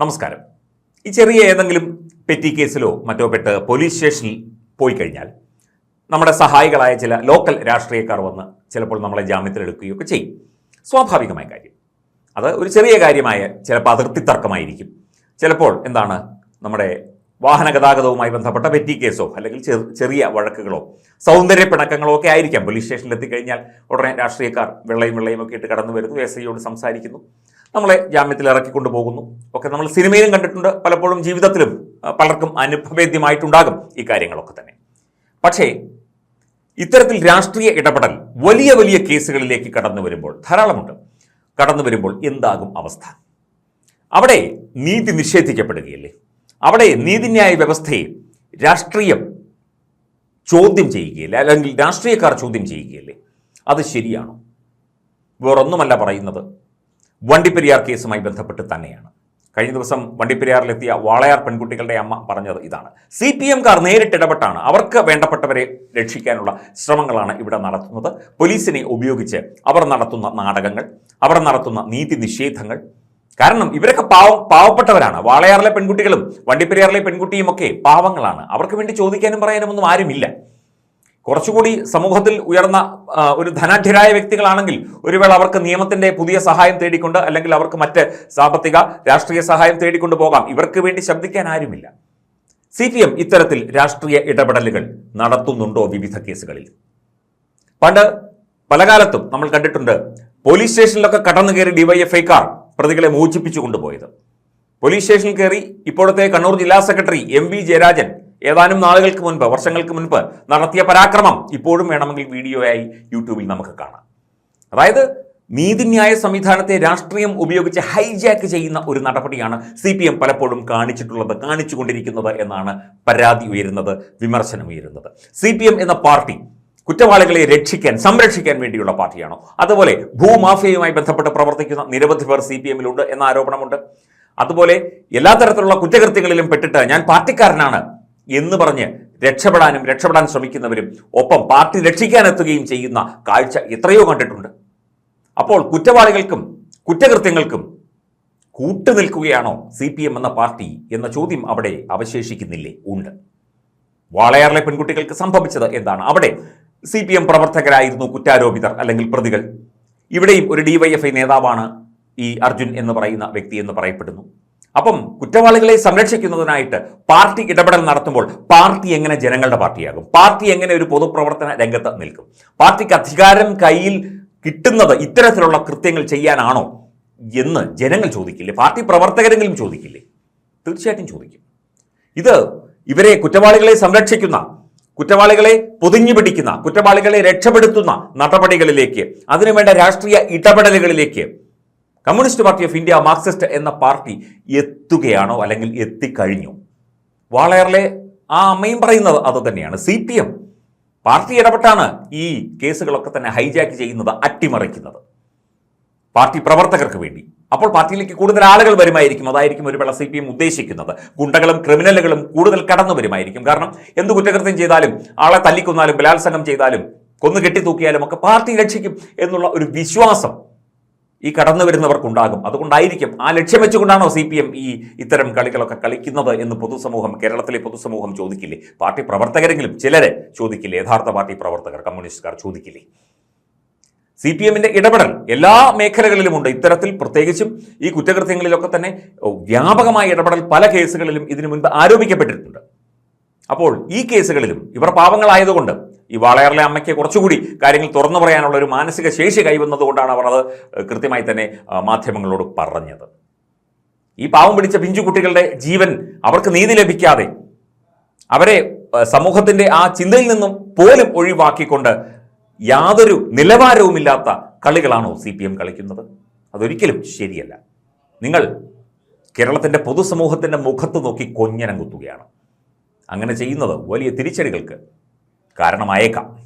നമസ്കാരം. ഈ ചെറിയ ഏതെങ്കിലും പെറ്റി കേസിലോ മറ്റോ പെട്ട് പോലീസ് സ്റ്റേഷനിൽ പോയി കഴിഞ്ഞാൽ നമ്മുടെ സഹായികളായ ചില ലോക്കൽ രാഷ്ട്രീയക്കാർ വന്ന് ചിലപ്പോൾ നമ്മളെ ജാമ്യത്തിലെടുക്കുകയൊക്കെ ചെയ്യും. സ്വാഭാവികമായ കാര്യം. അത് ഒരു ചെറിയ കാര്യമായ ചിലപ്പോൾ അതിർത്തി തർക്കമായിരിക്കും. ചിലപ്പോൾ എന്താണ് നമ്മുടെ വാഹന ഗതാഗതവുമായി ബന്ധപ്പെട്ട പെറ്റി കേസോ അല്ലെങ്കിൽ ചെറിയ വഴക്കുകളോ സൗന്ദര്യ പിണക്കങ്ങളോ ഒക്കെ ആയിരിക്കാം. പോലീസ് സ്റ്റേഷനിൽ എത്തിക്കഴിഞ്ഞാൽ ഉടനെ രാഷ്ട്രീയക്കാർ വെള്ളയും വെള്ളയും ഒക്കെ ഇട്ട് കടന്നു വരുന്നു. എസ് ഐയോട് സംസാരിക്കുന്നു. നമ്മളെ ജാമ്യത്തിൽ ഇറക്കിക്കൊണ്ടു പോകുന്നു ഒക്കെ നമ്മൾ സിനിമയിലും കണ്ടിട്ടുണ്ട്. പലപ്പോഴും ജീവിതത്തിലും പലർക്കും അനുഭവേദ്യമായിട്ടുണ്ടാകും ഈ കാര്യങ്ങളൊക്കെ തന്നെ. പക്ഷേ ഇത്തരത്തിൽ രാഷ്ട്രീയ ഇടപെടൽ വലിയ വലിയ കേസുകളിലേക്ക് കടന്നു വരുമ്പോൾ ധാരാളമുണ്ട്. കടന്നു വരുമ്പോൾ എന്താകും അവസ്ഥ? അവിടെ നീതി നിഷേധിക്കപ്പെടുകയല്ലേ? അവിടെ നീതിന്യായ വ്യവസ്ഥയെ രാഷ്ട്രീയം ചോദ്യം ചെയ്യുകയല്ലേ? അല്ലെങ്കിൽ രാഷ്ട്രീയക്കാർ ചോദ്യം ചെയ്യുകയല്ലേ? അത് ശരിയാണോ? വേറൊന്നുമല്ല പറയുന്നത്. വണ്ടിപ്പെരിയാർ കേസുമായി ബന്ധപ്പെട്ട് തന്നെയാണ്. കഴിഞ്ഞ ദിവസം വണ്ടിപ്പെരിയാറിലെത്തിയ വാളയാർ പെൺകുട്ടികളുടെ അമ്മ പറഞ്ഞത് ഇതാണ്. സി പി എംകാർ നേരിട്ടിടപെട്ടാണ് അവർക്ക് വേണ്ടപ്പെട്ടവരെ രക്ഷിക്കാനുള്ള ശ്രമങ്ങളാണ് ഇവിടെ നടത്തുന്നത്. പോലീസിനെ ഉപയോഗിച്ച് അവർ നടത്തുന്ന നാടകങ്ങൾ അവർ നടത്തുന്ന നീതി നിഷേധങ്ങൾ. കാരണം ഇവരൊക്കെ പാവം പാവപ്പെട്ടവരാണ്. വാളയാറിലെ പെൺകുട്ടികളും വണ്ടിപ്പെരിയാറിലെ പെൺകുട്ടിയും ഒക്കെ പാവങ്ങളാണ്. അവർക്ക് വേണ്ടി ചോദിക്കാനും പറയാനും ഒന്നും ആരുമില്ല. കുറച്ചുകൂടി സമൂഹത്തിൽ ഉയർന്ന ഒരു ധനാഢ്യരായ വ്യക്തികളാണെങ്കിൽ ഒരു വേള അവർക്ക് നിയമത്തിന്റെ പുതിയ സഹായം തേടിക്കൊണ്ട് അല്ലെങ്കിൽ അവർക്ക് മറ്റ് സാമ്പത്തിക രാഷ്ട്രീയ സഹായം തേടിക്കൊണ്ട് പോകാം. ഇവർക്ക് വേണ്ടി ശബ്ദിക്കാൻ ആരുമില്ല. സി പി എം ഇത്തരത്തിൽ രാഷ്ട്രീയ ഇടപെടലുകൾ നടത്തുന്നുണ്ടോ വിവിധ കേസുകളിൽ? പണ്ട് പല കാലത്തും നമ്മൾ കണ്ടിട്ടുണ്ട് പോലീസ് സ്റ്റേഷനിലൊക്കെ കടന്നു കയറി ഡിവൈഎഫ്ഐക്കാർ പ്രതികളെ മോചിപ്പിച്ചു കൊണ്ടുപോയത്. പോലീസ് സ്റ്റേഷനിൽ കയറി ഇപ്പോഴത്തെ കണ്ണൂർ ജില്ലാ സെക്രട്ടറി എം വി ജയരാജൻ ഏതാനും നാളുകൾക്ക് മുൻപ് വർഷങ്ങൾക്ക് മുൻപ് നടത്തിയ പരാക്രമം ഇപ്പോഴും വേണമെങ്കിൽ വീഡിയോയായി യൂട്യൂബിൽ നമുക്ക് കാണാം. അതായത് നീതിന്യായ സംവിധാനത്തെ രാഷ്ട്രീയം ഉപയോഗിച്ച് ഹൈജാക്ക് ചെയ്യുന്ന ഒരു നടപടിയാണ് സി പി എം പലപ്പോഴും കാണിച്ചിട്ടുള്ളത് കാണിച്ചുകൊണ്ടിരിക്കുന്നത് എന്നാണ് പരാതി ഉയരുന്നത് വിമർശനം ഉയരുന്നത്. സി പി എം എന്ന പാർട്ടി കുറ്റവാളികളെ രക്ഷിക്കാൻ സംരക്ഷിക്കാൻ വേണ്ടിയുള്ള പാർട്ടിയാണോ? അതുപോലെ ഭൂമാഫിയയുമായി ബന്ധപ്പെട്ട് പ്രവർത്തിക്കുന്ന നിരവധി പേർ സി പി എമ്മിലുണ്ട് എന്ന ആരോപണമുണ്ട്. അതുപോലെ എല്ലാ തരത്തിലുള്ള കുറ്റകൃത്യങ്ങളിലും പെട്ടിട്ട് ഞാൻ പാർട്ടിക്കാരനാണ് എന്ന് പറഞ്ഞ് രക്ഷപ്പെടാനും രക്ഷപ്പെടാൻ ശ്രമിക്കുന്നവരും ഒപ്പം പാർട്ടി രക്ഷിക്കാനെത്തുകയും ചെയ്യുന്ന കാഴ്ച എത്രയോ കണ്ടിട്ടുണ്ട്. അപ്പോൾ കുറ്റവാളികൾക്കും കുറ്റകൃത്യങ്ങൾക്കും കൂട്ടുനിൽക്കുകയാണോ സി പി എം എന്ന പാർട്ടി എന്ന ചോദ്യം അവിടെ അവശേഷിക്കുന്നില്ലേ? ഉണ്ട്. വാളയാറിലെ പെൺകുട്ടികൾക്ക് സംഭവിച്ചത് എന്താണ്? അവിടെ സി പി എം പ്രവർത്തകരായിരുന്നു കുറ്റാരോപിതർ അല്ലെങ്കിൽ പ്രതികൾ. ഇവിടെയും ഒരു ഡിവൈഎഫ്ഐ നേതാവാണ് ഈ അർജുൻ എന്ന് പറയുന്ന വ്യക്തി എന്ന് പറയപ്പെടുന്നു. അപ്പം കുറ്റവാളികളെ സംരക്ഷിക്കുന്നതിനായിട്ട് പാർട്ടി ഇടപെടൽ നടത്തുമ്പോൾ പാർട്ടി എങ്ങനെ ജനങ്ങളുടെ പാർട്ടിയാകും? പാർട്ടി എങ്ങനെ ഒരു പൊതുപ്രവർത്തന രംഗത്ത് നിൽക്കും? പാർട്ടിക്ക് അധികാരം കയ്യിൽ കിട്ടുന്നത് ഇത്തരത്തിലുള്ള കൃത്യങ്ങൾ ചെയ്യാനാണോ എന്ന് ജനങ്ങൾ ചോദിക്കില്ലേ? പാർട്ടി പ്രവർത്തകരെങ്കിലും ചോദിക്കില്ലേ? തീർച്ചയായിട്ടും ചോദിക്കും. ഇത് ഇവരെ കുറ്റവാളികളെ സംരക്ഷിക്കുന്ന കുറ്റവാളികളെ പൊതിഞ്ഞു പിടിക്കുന്ന കുറ്റവാളികളെ രക്ഷപ്പെടുത്തുന്ന നടപടികളിലേക്ക് അതിനുവേണ്ട രാഷ്ട്രീയ ഇടപെടലുകളിലേക്ക് communist party of India Marxist എന്ന പാർട്ടി എത്തുകയാണോ അല്ലെങ്കിൽ എത്തിക്കഴിഞ്ഞു? വാളയാറിലെ ആ അമ്മയും പറയുന്നത് അത് തന്നെയാണ് സി പി എം പാർട്ടി ഇടപെട്ടാണ് ഈ കേസുകളൊക്കെ തന്നെ ഹൈജാക്ക് ചെയ്യുന്നത് അട്ടിമറിക്കുന്നത്. പാർട്ടി പ്രവർത്തകർക്ക് വേണ്ടി. അപ്പോൾ പാർട്ടിയിലേക്ക് കൂടുതൽ ആളുകൾ വരുമായിരിക്കും. അതായിരിക്കും ഒരു വേള സി പി എം ഉദ്ദേശിക്കുന്നത്. ഗുണ്ടകളും ക്രിമിനലുകളും കൂടുതൽ കടന്നു വരുമായിരിക്കും. കാരണം എന്ത് കുറ്റകൃത്യം ചെയ്താലും ആളെ തല്ലിക്കൊന്നാലും ബലാത്സംഗം ചെയ്താലും കൊന്നു കെട്ടിത്തൂക്കിയാലും ഒക്കെ പാർട്ടി രക്ഷിക്കും എന്നുള്ള ഒരു വിശ്വാസം ഈ കടന്നു വരുന്നവർക്കുണ്ടാകും. അതുകൊണ്ടായിരിക്കും ആ ലക്ഷ്യം വെച്ചുകൊണ്ടാണോ സി പി എം ഈ ഇത്തരം കളികളൊക്കെ കളിക്കുന്നത് എന്ന് പൊതുസമൂഹം കേരളത്തിലെ പൊതുസമൂഹം ചോദിക്കില്ലേ? പാർട്ടി പ്രവർത്തകരെങ്കിലും ചിലരെ ചോദിക്കില്ലേ? യഥാർത്ഥ പാർട്ടി പ്രവർത്തകർ കമ്മ്യൂണിസ്റ്റുകാർ ചോദിക്കില്ലേ? സി പി എമ്മിന്റെ ഇടപെടൽ എല്ലാ മേഖലകളിലുമുണ്ട്. ഇത്തരത്തിൽ പ്രത്യേകിച്ചും ഈ കുറ്റകൃത്യങ്ങളിലൊക്കെ തന്നെ വ്യാപകമായ ഇടപെടൽ പല കേസുകളിലും ഇതിനു മുൻപ് ആരോപിക്കപ്പെട്ടിട്ടുണ്ട്. അപ്പോൾ ഈ കേസുകളിലും ഇവർ പാവങ്ങളായതുകൊണ്ട് ഈ വാളയാറിലെ അമ്മയ്ക്ക് കുറച്ചുകൂടി കാര്യങ്ങൾ തുറന്നു പറയാനുള്ള ഒരു മാനസിക ശേഷി കൈവന്നതുകൊണ്ടാണ് അവർ അത് കൃത്യമായി തന്നെ മാധ്യമങ്ങളോട് പറഞ്ഞത്. ഈ പാവം പിടിച്ച പിഞ്ചുകുട്ടികളുടെ ജീവൻ അവർക്ക് നീതി ലഭിക്കാതെ അവരെ സമൂഹത്തിന്റെ ആ ചിന്തയിൽ നിന്നും പോലും ഒഴിവാക്കിക്കൊണ്ട് യാതൊരു നിലവാരവുമില്ലാത്ത കളികളാണോ സി പി എം കളിക്കുന്നത്? അതൊരിക്കലും ശരിയല്ല. നിങ്ങൾ കേരളത്തിന്റെ പൊതുസമൂഹത്തിന്റെ മുഖത്ത് നോക്കി കൊഞ്ഞനം കുത്തുകയാണ്. അങ്ങനെ ചെയ്യുന്നത് വലിയ തിരിച്ചടികൾക്ക് കാരണമായേക്കാം.